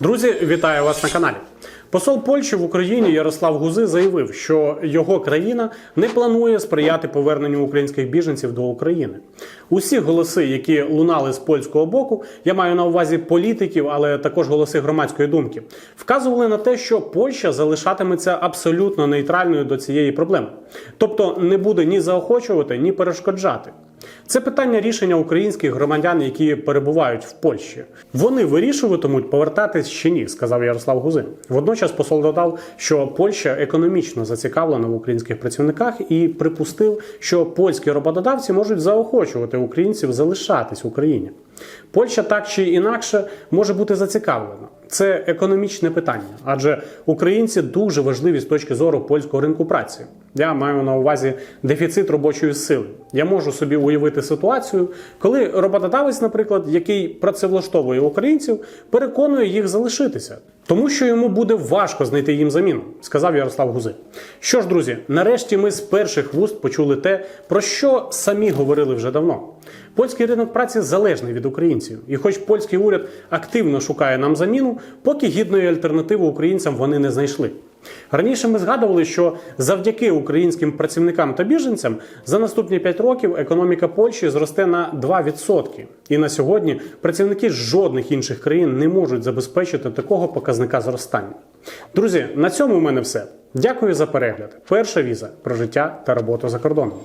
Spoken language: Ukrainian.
Друзі, вітаю вас на каналі. Посол Польщі в Україні Ярослав Гузи заявив, що його країна не планує сприяти поверненню українських біженців до України. Усі голоси, які лунали з польського боку, я маю на увазі політиків, але також голоси громадської думки, вказували на те, що Польща залишатиметься абсолютно нейтральною до цієї проблеми, тобто не буде ні заохочувати, ні перешкоджати. Це питання рішення українських громадян, які перебувають в Польщі. Вони вирішуватимуть повертатись чи ні, сказав Ярослав Гузин. Водночас посол додав, що Польща економічно зацікавлена в українських працівниках і припустив, що польські роботодавці можуть заохочувати українців залишатись в Україні. Польща так чи інакше може бути зацікавлена. Це економічне питання, адже українці дуже важливі з точки зору польського ринку праці. Я маю на увазі дефіцит робочої сили. Я можу собі уявити ситуацію, коли роботодавець, наприклад, який працевлаштовує українців, переконує їх залишитися, тому що йому буде важко знайти їм заміну, сказав Ярослав Гузи. Що ж, друзі, нарешті ми з перших вуст почули те, про що самі говорили вже давно. Польський ринок праці залежний від українців, і хоч польський уряд активно шукає нам заміну, поки гідної альтернативи українцям вони не знайшли. Раніше ми згадували, що завдяки українським працівникам та біженцям за наступні 5 років економіка Польщі зросте на 2%. І на сьогодні працівники жодних інших країн не можуть забезпечити такого показника зростання. Друзі, на цьому в мене все. Дякую за перегляд. Перша віза про життя та роботу за кордоном.